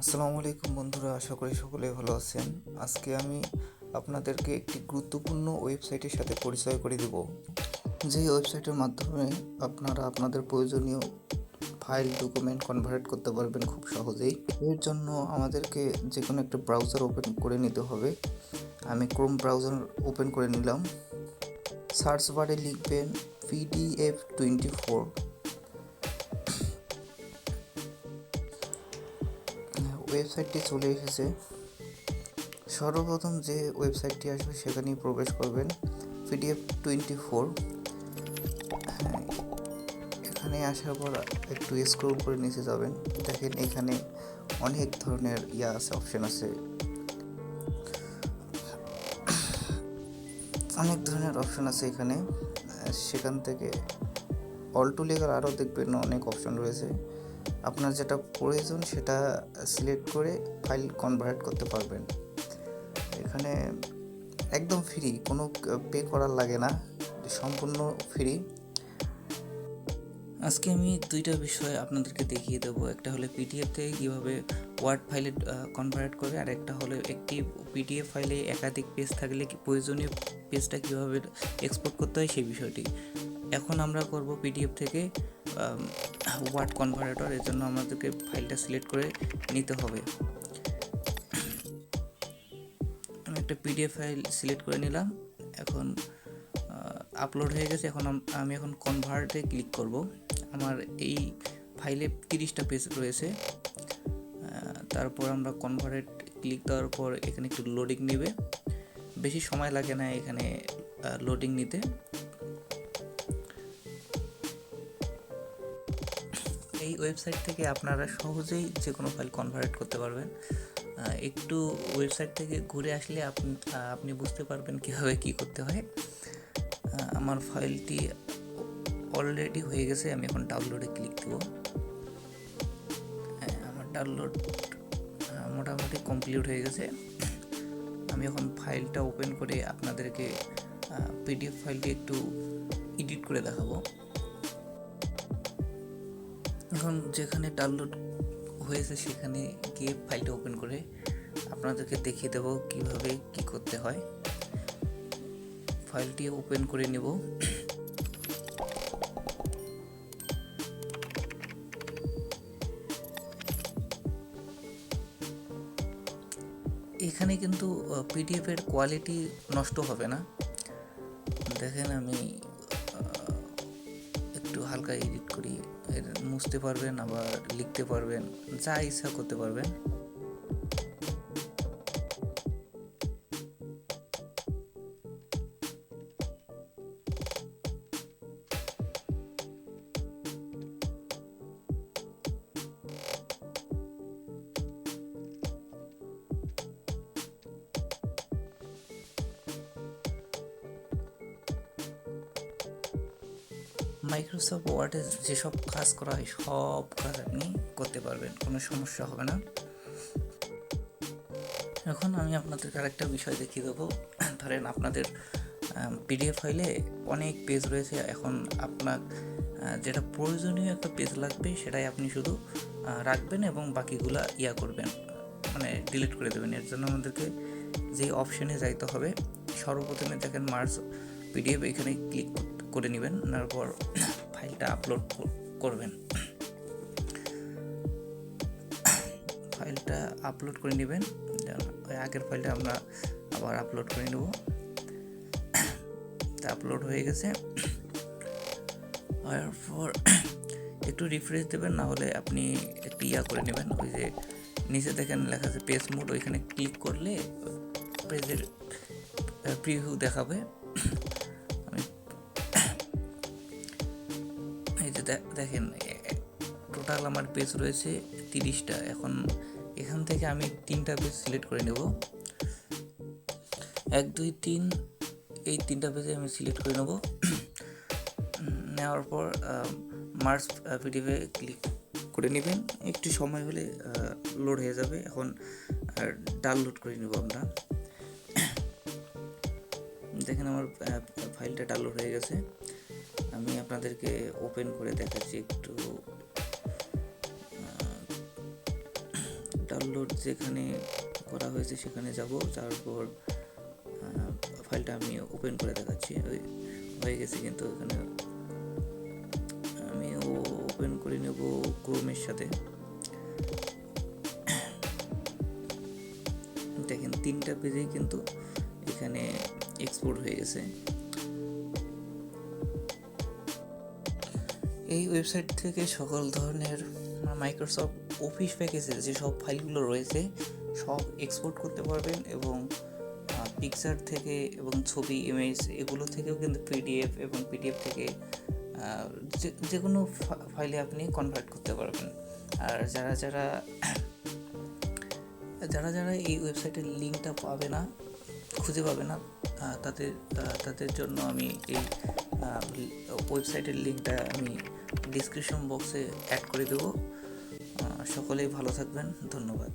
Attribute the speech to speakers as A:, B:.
A: আসসালামু আলাইকুম বন্ধুরা, আশা করি সকলে ভালো আছেন। আজকে আমি আপনাদেরকে একটি গুরুত্বপূর্ণ ওয়েবসাইটের সাথে পরিচয় করে দেব। যে ওয়েবসাইটের মাধ্যমে আপনারা আপনাদের প্রয়োজনীয় ফাইল, ডকুমেন্ট কনভার্ট করতে পারবেন খুব সহজেই। এর জন্য আমাদেরকে যে কোনো একটা ব্রাউজার ওপেন করে নিতে হবে। আমি ক্রোম ব্রাউজার ওপেন করে নিলাম। সার্চ বারে লিখবেন পিডিএফ টোয়েন্টি ফোর। ওয়েবসাইটটি চলে এসেছে। সর্বপ্রথম যে ওয়েবসাইটটি আসবে সেখানেই প্রবেশ করবেন। PDF twenty four. এখানে আসার পর একটু স্ক্রোল করে নিচে যাবেন। দেখেন এখানে অনেক ধরনের ইয়া আছে, অপশন আছে। অনেক ধরনের অপশন আছে এখানে। সেখান থেকে টু লেখার আরও দেখবেন অনেক অপশন রয়েছে। আপনার যেটা প্রয়োজন সেটা সিলেক্ট করে ফাইল কনভার্ট করতে পারবেন। এখানে একদম ফ্রি কোনো পে করার লাগে না, সম্পূর্ণ ফ্রি আজকে আমি দুইটা বিষয় আপনাদেরকে দেখিয়ে দেবো। একটা হলো পিডিএফ থেকে কীভাবে ওয়ার্ড ফাইলে কনভার্ট করবে আর একটা হলো একটি পিডিএফ ফাইলে একাধিক পেজ থাকলে প্রয়োজনীয় পেজটা কীভাবে এক্সপোর্ট করতে হয় সেই বিষয়টি। এখন আমরা করব পিডিএফ থেকে ওয়ার্ড কনভার্টার এর জন্য আমাদেরকে ফাইলটা সিলেক্ট করে নিতে হবে। আমি একটা পিডিএফ ফাইল সিলেক্ট করে নিলাম, এখন আপলোড হয়ে গেছে, এখন আমি এখন কনভার্টে ক্লিক করব। আমার এই ফাইলে তিরিশটা পেজ রয়েছে তারপর আমরা কনভার্ট ক্লিক দেওয়ার পর এখানে একটু লোডিং নেবে। বেশি সময় লাগে না এখানে লোডিং নিতে। এই ওয়েবসাইট থেকে আপনারা সহজেই যে কোনো ফাইল কনভার্ট করতে পারবেন। একটু ওয়েবসাইট থেকে ঘুরে আসলে আপনি বুঝতে পারবেন কীভাবে কী করতে হয়। আমার ফাইলটি অলরেডি হয়ে গেছে আমি এখন ডাউনলোডে ক্লিক দেব। হ্যাঁ, আমার ডাউনলোড মোটামুটি কমপ্লিট হয়ে গেছে। আমি এখন ফাইলটা ওপেন করে আপনাদেরকে পিডিএফ ফাইলটি একটু এডিট করে দেখাবো। এখন যেখানে ডাউনলোড হয়েছে সেখানে গিয়ে ফাইলটা ওপেন করে আপনাদেরকে দেখিয়ে দেবো কীভাবে কি করতে হয়। ফাইলটি ওপেন করে নেব। এখানে কিন্তু পিডিএফ এর কোয়ালিটি নষ্ট হবে না। দেখেন আমি হালকা এডিট করি মুছতে পারবেন আবার লিখতে পারবেন যা ইচ্ছা করতে পারবেন। মাইক্রোসফট ওয়ার্ডে যেসব কাজ করা হয়, সব কাজ আপনি করতে পারবেন, কোনো সমস্যা হবে না। এখন আমি আপনাদেরকে আরেকটা বিষয় দেখিয়ে দেবো। ধরেন আপনাদের পিডিএফ ফাইলে অনেক পেজ রয়েছে। এখন আপনার যেটা প্রয়োজনীয় একটা পেজ লাগবে, সেটাই আপনি শুধু রাখবেন এবং বাকিগুলা ইয়া করবেন। মানে ডিলিট করে দেবেন। এর জন্য আমাদেরকে যে অপশনে যাইতে হবে, সর্বপ্রথমে দেখেন মার্চ পিডিএফ এখানে ক্লিক করে নেবেন তারপর ফাইলটা আপলোড করবেন। ফাইলটা আপলোড করে নেবেন ওই আগের ফাইলটা আমরা আবার আপলোড করে নেব। তা আপলোড হয়ে গেছে। হওয়ার একটু রিফ্রেশ দেবেন, না হলে আপনি একটু ইয়া করে নেবেন। ওই যে নিচে দেখেন লেখা আছে পেজ মোড ওইখানে ক্লিক করলে পেজের প্রিভিউ দেখাবে। এই যে দেখেন টোটাল আমার পেজ রয়েছে তিরিশটা। এখন এখান থেকে আমি তিনটা পেজ সিলেক্ট করে নেব। এক, দুই, তিন, এই তিনটা পেজে আমি সিলেক্ট করে নেব। নেওয়ার পর মার্চ পিডিএফে ক্লিক করে নেবেন। একটু সময় হলে লোড হয়ে যাবে। এখন ডাউনলোড করে নেব আমরা। দেখেন আমার ফাইলটা ডাউনলোড হয়ে গেছে। আমি আপনাদেরকে ওপেন করে দেখাচ্ছি একটু ডাউনলোড যেখানে করা হয়েছে সেখানে যাব, তারপর ফাইলটা আমি ওপেন করে দেখাচ্ছি। হয়ে গেছে কিন্তু এখানে। আমি ওপেন করে নেব ক্রোমের সাথে। দেখেন তিনটা পেজেই কিন্তু এখানে এক্সপোর্ট হয়ে গেছে। এই ওয়েবসাইট থেকে সকল ধরনের মাইক্রোসফট অফিস প্যাকেজের যে সব ফাইলগুলো রয়েছে, সব এক্সপোর্ট করতে পারবেন এবং পিকচার থেকে এবং ছবি ইমেজ এগুলো থেকেও কিন্তু পিডিএফ এবং পিডিএফ থেকে যে কোনো ফাইলে আপনি কনভার্ট করতে পারবেন। আর যারা যারা যারা যারা এই ওয়েবসাইটের লিঙ্কটা পাবে না, খুঁজে পাবে না তাদের তাদের জন্য আমি এই ওয়েবসাইটের লিঙ্কটা আমি ডিসক্রিপশন বক্সে অ্যাড করে দেবো। সকলেই ভালো থাকবেন। ধন্যবাদ।